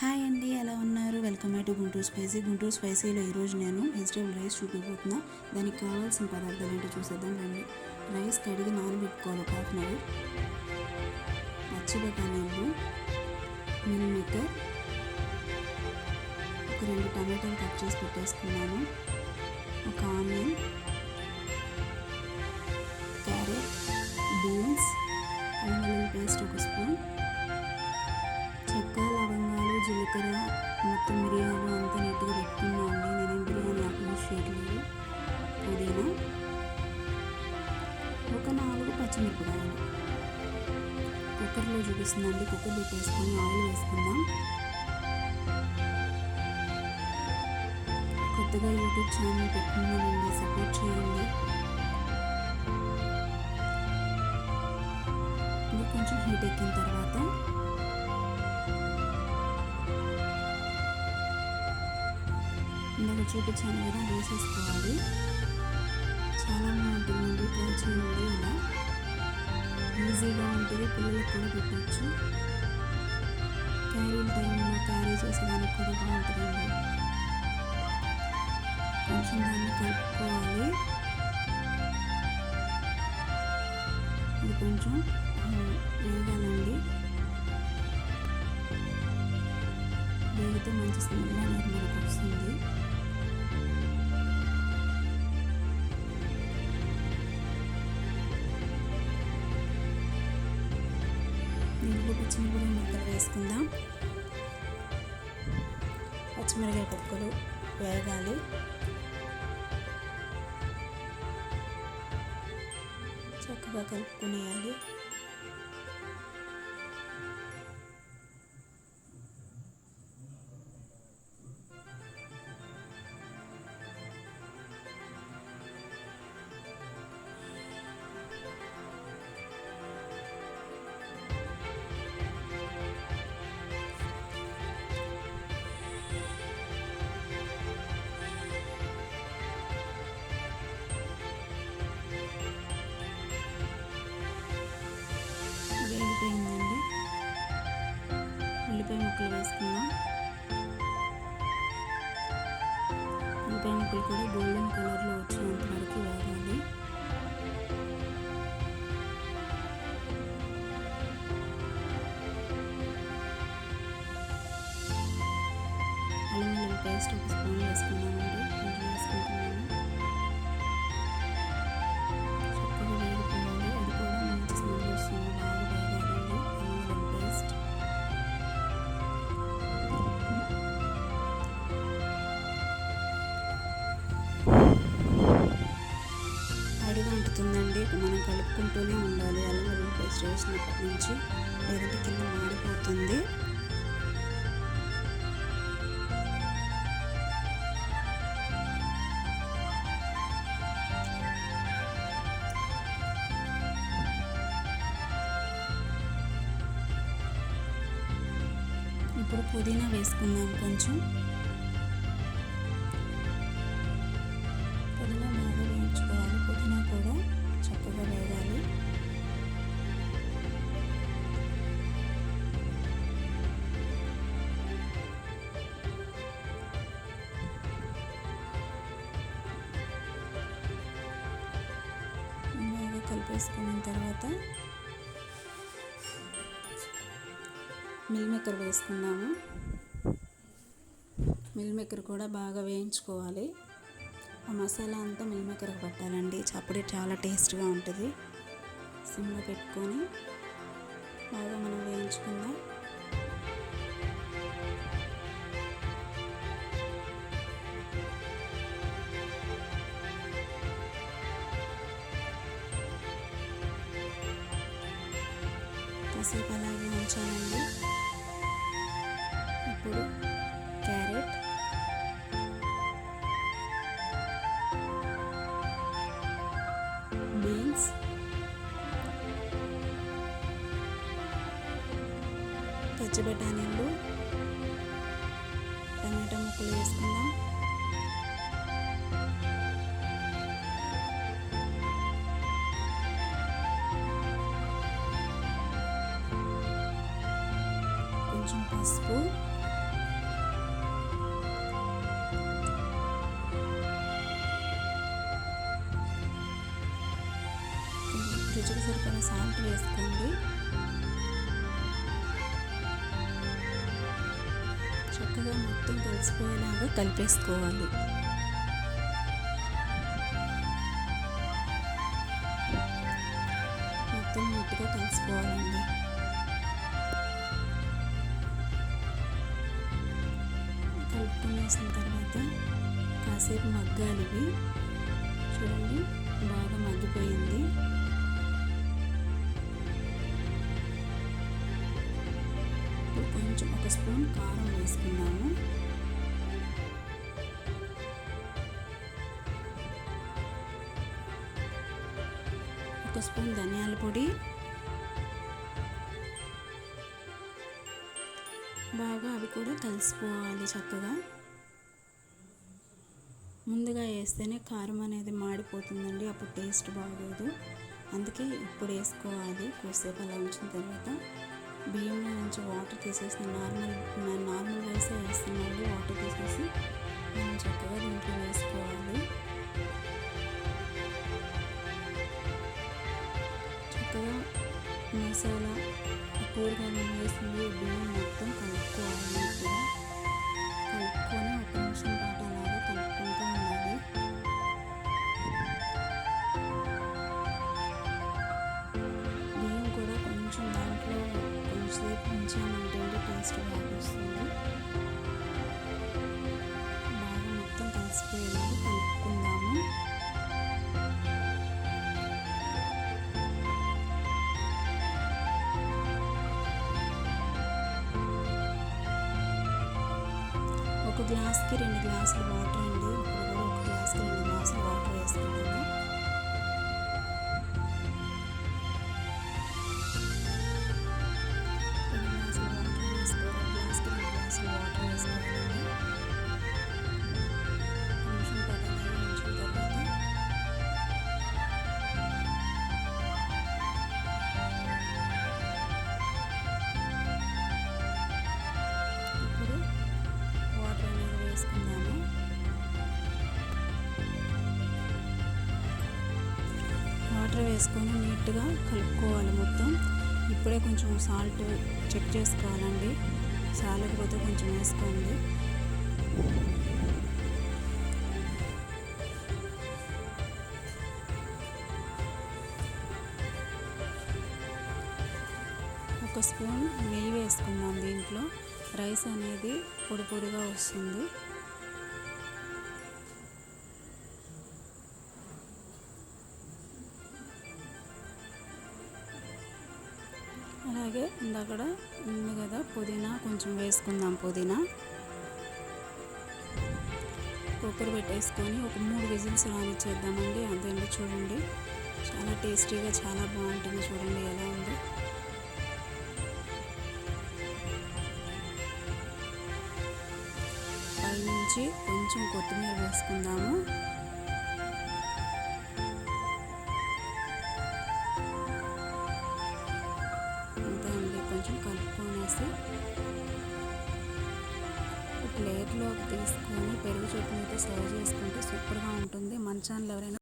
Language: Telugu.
హాయ్ అండి ఎలా ఉన్నారు? Welcome to Guntur spicy. Guntur స్పైసీలో ఈరోజు నేను వెజిటేబుల్ రైస్ చూపిపోతున్నా దానికి కావాల్సిన పదార్థాలు ఏంటో చూసేద్దాం రండి. రైస్ కడిగి నానబెట్టుకోవాలి ఒక హాఫ్ అన్ అవర్. పచ్చి బఠానీలు మిల్ మేకర్ ఒక రెండు టమాటాలు కట్ చేసి పెట్టేసుకున్నాను. ఒక onion carrot beans and paste ఒక స్పూన్ జీలకర్ర మొత్తం మిరియాలు అంతా నీట్గా పెట్టుకున్నా అండి. నేనేం బిర్యానీ ఆకు యూస్ చేయట్లేదు. పుదీనా ఒక నాలుగు పచ్చిమిరపకాయలు. కుక్కర్లో చూపిస్తుందండి కుక్కర్ పెట్టేసుకొని ఆయిల్ వేసుకుందాం. కొత్తగా యూట్యూబ్ ఛానల్ పెట్టుకున్నానండి. సపోర్ట్ చేయండి. ఇది కొంచెం హీట్ ఎక్కిన తర్వాత ఇందాక చూపించాను కదా వేసేసుకోవాలి. చాలా బాగుంటుందండి ట్రై చేయండి ఇలా. ఈజీగా ఉంటుంది పిల్లలకు కూడా పెట్టచ్చు. క్యారీ టైంలో క్యారీ చేసేదానికి కూడా బాగుంటుందండి. కొంచెం దాన్ని కలుపుకోవాలి. ఇది కొంచెం వేగాలండి. వేగితే మంచి స్మెల్ అనేది మనకు వస్తుంది. పచ్చిమిరపకాయ ముక్కలు వేసుకుందాం. పచ్చిమిరపకాయ ముక్కలు వేగాలి. చక్కగా కలుపుకునేయాలి. ఉల్లిపాయ ముక్కలు వేసుకుందాం. ఉల్లిపాయ ముక్కలు కూడా గోల్డెన్ కలర్లో వచ్చినంత వరకు వేగాలి. అల్లం పేస్ట్ ఒక స్పూన్ వేసుకున్నామండి కొంచెం వేసుకుంటాం అంటుతుందండి మనం కలుపుకుంటూనే ఉండాలి. అల్లం వెల్లుల్లి పేస్ట్ వేసినప్పటి నుంచి లేదంటే కింద మాడిపోతుంది. ఇప్పుడు పుదీనా వేసుకుందాం కొంచెం. కలిపేసుకున్న తర్వాత మిల్ మేకర్ వేసుకుందాము. మిల్ మేకర్ కూడా బాగా వేయించుకోవాలి. ఆ మసాలా అంతా మిల్ మేకర్కి పట్టాలండి. అప్పుడే చాలా టేస్ట్గా ఉంటుంది. సిమ్లో పెట్టుకొని బాగా మనం వేయించుకుందాం. కాసేపు అలాగే ఉంచానండి ఇప్పుడు క్యారెట్. బీన్స్. పచ్చి బఠానీలు టమాటా ముక్కలు వేసుకుందాం. కొంచెం పసుపు. రుచికి సరిపడిన సాల్ట్ వేసుకోండి. చక్కగా మొత్తం కలిసిపోయేలాగా కలిపేసుకోవాలి. మొత్తం నీట్గా కలిసిపోవాలండి. వేసిన తర్వాత కాసేపు మగ్గాలి ఇవి చూడండి బాగా మగ్గిపోయింది. కొంచెం ఒక స్పూన్ కారం వేసుకున్నాము ఒక స్పూన్ ధనియాల పొడి. బాగా అవి కూడా కలిసిపోవాలి చక్కగా. ముందుగా వేస్తేనే కారం అనేది మాడిపోతుందండి అప్పుడు టేస్ట్ బాగోదు. అందుకే ఇప్పుడు వేసుకోవాలి కొద్దిసేపు అలా ఉంచిన తర్వాత బియ్యంలో నుంచి వాటర్ తీసేసి నార్మల్ నార్మల్ రైస్ వేస్తున్నాను వాటర్ తీసేసి మనం చక్కగా దీంట్లో వేసుకోవాలి. చక్కగా మసాలా కూరగాయలు వేసింది బియ్యం మొత్తం కలుపుకోవాలి కలుపుకొని ఒక నిమిషం పాటు అలాగే కలుపుకుంటూ ఉండాలి. బియ్యం కూడా కొంచెం దాంట్లో కొంచెంసేపు ఉంచామంటే టేస్ట్ బాగా వస్తుంది. బాగా మొత్తం కలిసిపోయింది గ్లాస్కి రెండు గ్లాసులు వాటర్ అండి ఇప్పుడు కూడా ఒక గ్లాస్కి రెండు గ్లాసులు వాటర్ వేసుకొని నీట్గా కలుపుకోవాలి మొత్తం. ఇప్పుడే కొంచెం సాల్ట్ చెక్ చేసుకోవాలండి. చాలకపోతే కొంచెం వేసుకోండి. ఒక స్పూన్ నెయ్యి వేసుకుందాం దీంట్లో. రైస్ అనేది పొడి పొడిగా వస్తుంది. అలాగే ఇందాకడ ఉంది కదా పుదీనా. కొంచెం వేసుకుందాం పుదీనా. కుక్కర్ పెట్టేసుకొని ఒక మూడు విజిల్స్ రానిచ్చేద్దామండి. అంతేండి చూడండి. చాలా టేస్టీగా చాలా బాగుంటుంది చూడండి ఎలా ఉందో. పైనుంచి కొంచెం కొత్తిమీర వేసుకుందాము. ఛానల్ ఎవరైనా